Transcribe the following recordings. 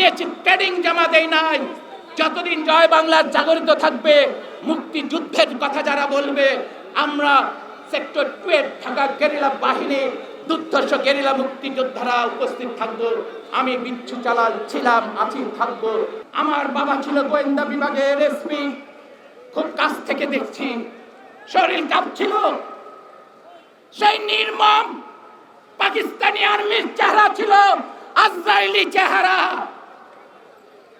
দিয়েছি ট্রেডিং জমা দেই নাই। যতদিন জয় বাংলার জাগরিত থাকবে, মুক্তিযুদ্ধের কথা যারা বলবে, আমরা সেক্টর টুয়ের ঢাকা গেরিলা বাহিনী, দুর্ধর্ষ গেরিলা মুক্তিযোদ্ধারা উপস্থিত থাকব। আমি বিচ্ছু চালাল ছিলাম, আছি, থাকব। আমার বাবা ছিল গোয়েন্দা বিভাগের এসপি খুব কাছ থেকে দেখছি, শরীর কাঁপছিল। সেই নির্মম পাকিস্তানি আর্মির চেহারা ছিল, আজরাইলি চেহারা।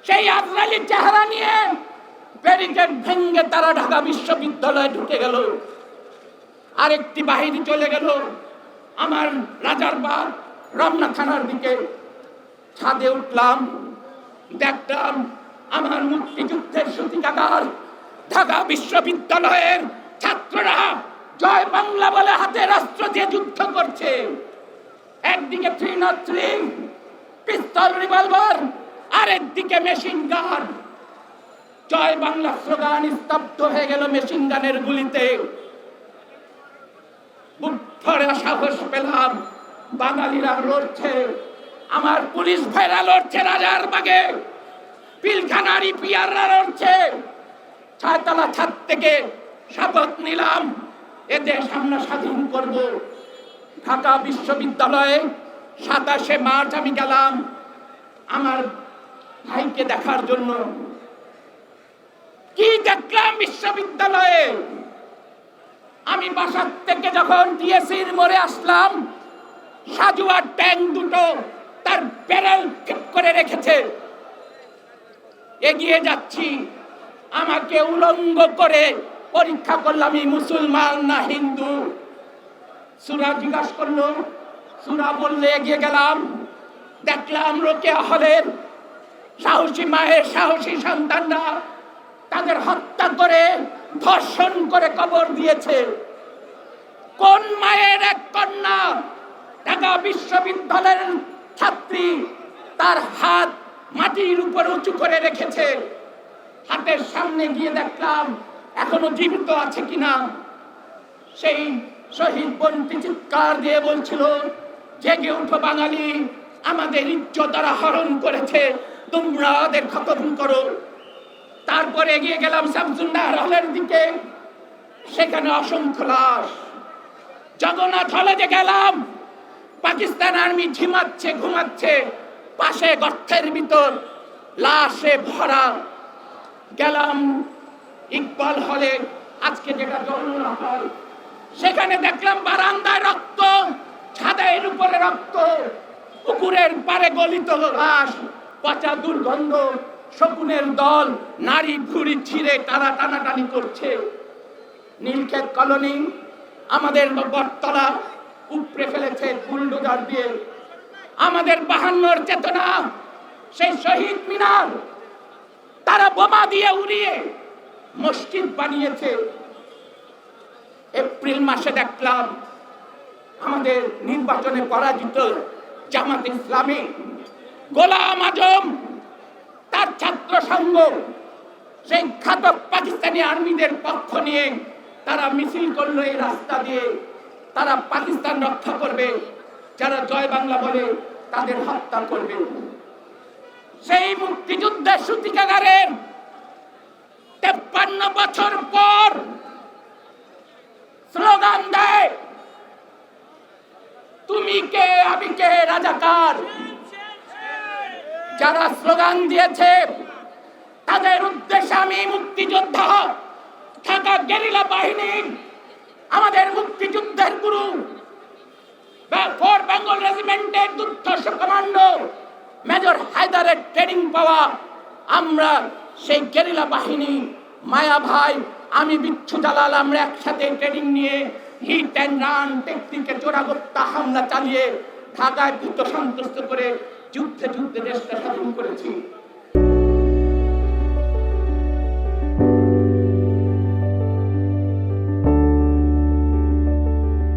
সেই আজরাইলি চেহারা নিয়ে ব্যারিকেড ভেঙ্গে তারা ঢাকা বিশ্ববিদ্যালয়ে ঢুকে গেল। আরেকটি বাহিনী চলে গেল। আমার রাজার বাগ রমনা থানার দিকে ছাদে উঠলাম, দেখলাম আমার মুক্তিযুদ্ধের সূতিকাগার। ঢাকা বিশ্ববিদ্যালয়ের ছাত্ররা জয় বাংলা বলে হাতে রাষ্ট্র দিয়ে যুদ্ধ করছে। একদিকে three not three pistol revolver আর একদিকে মেশিন গান জয় বাংলা স্লোগান স্তব্ধ হয়ে গেল মেশিন গানের গুলিতে। বুক ধরে সাহস পেলাম, বাঙালিরা লড়ছে। আমার পুলিশ ভাইরা লড়ছে রাজার বাগে। পিলখানারি পিয়াররা লড়ছে। ছয়তলা ছাদ থেকে শপথ নিলাম, এ দেশ আমরা স্বাধীন করব। ঢাকা বিশ্ববিদ্যালয়ে সাতাশে মার্চ আমি গেলাম। আমার ভাইকে দেখার জন্য। কি দেখলাম বিশ্ববিদ্যালয়ে? আমি বাসার থেকে যখন টিএসির মোড়ে আসলাম সাজুয়ার ট্যাঙ্ক দুটো তার ব্যারেল ঠিক করে রেখেছে। এগিয়ে যাচ্ছি, আমাকে উলঙ্গ করে পরীক্ষা করলাম মুসলমান না হিন্দু? সুরা জিজ্ঞাসা করল, সুরা বললে এগিয়ে গেলাম, দেখলাম রোকে হলের সাহসী মায়ের সাহসী সন্তানরা তাদের হত্যা করে, ধর্ষণ করে কবর দিয়েছে। কোন মায়ের এক কন্যা ঢাকা বিশ্ববিদ্যালয়ের ছাত্রী তার হাত মাটির উপর উঁচু করে রেখেছে? হাতের সামনে গিয়ে দেখলাম, এখনও জীবিত আছে কিনা সেই শহীদ বন্টি চিৎকার দিয়ে বলছিল, জেগে উঠো বাঙালি, আমাদের ইজ্জত তারা হরণ করেছে। তোমরা ওদের খতম করো। তারপরে এগিয়ে গেলাম শামসুন্নাহ হলের দিকে। সেখানে অসংখ্য লাশ। জগন্নাথ হলে যে গেলাম, পাকিস্তান আর্মি ঝিমাচ্ছে, ঘুমাচ্ছে, পাশে গর্তের ভিতর, লাশে ভরা। গেলাম ইকবাল হলে, আজকে যেটা জগন্নাথ হল। সেখানে দেখলাম বারান্দায় রক্ত, ছাদের উপরে রক্ত, পুকুরের পারে গলিত লাশ। পচা দুর্গন্ধ, শকুনের দল, নারী ভুড়ি ছিঁড়ে টানা টানাটানি করছে। নীলক্ষেত কলোনি, আমাদের বটতলা, উপড়ে ফেলেছে বুলডোজার দিয়ে। আমাদের বাহান্নর চেতনা, সেই শহীদ মিনার, তারা বোমা দিয়ে উড়িয়ে মসজিদ বানিয়েছে। এপ্রিল মাসে দেখলাম আমাদের নির্বাচনে পরাজিত জামাত ইসলামী। গোলাম আজম, তার ছাত্র সংঘ, সেই ঘাতক পাকিস্তানি আর্মিদের পক্ষ নিয়ে তারা মিছিল করল এই রাস্তা দিয়ে। তারা পাকিস্তান রক্ষা করবে, যারা জয় বাংলা বলে তাদের হত্যা করবে। সেই মুক্তিযুদ্ধের সূতিকাগারের তেপ্পান্ন বছর পর স্লোগান দেয়, তুমি কে? আমি কে? রাজাকার? যারা স্লোগান দিয়েছে, তাদের উদ্দেশ্যে আমি মুক্তিযোদ্ধা, ঢাকা গেরিলা বাহিনী, আমাদের মুক্তিযুদ্ধের গুরু ফোর বেঙ্গল রেজিমেন্টের দুর্ধর্ষ কমান্ডো মেজর হায়দারের ট্রেনিং পাওয়া আমরা সেই গেরিলা বাহিনী। মায়া ভাই, আমি বিচ্ছু জালাল আমরা একসাথে ট্রেনিং নিয়ে হিট অ্যান্ড রান টেকনিকে চোরাগোপ্তা হামলা চালিয়ে ঢাকায় ভূত সন্তুষ্ট করে যুদ্ধে যুদ্ধে দেশটা শাসন করেছি।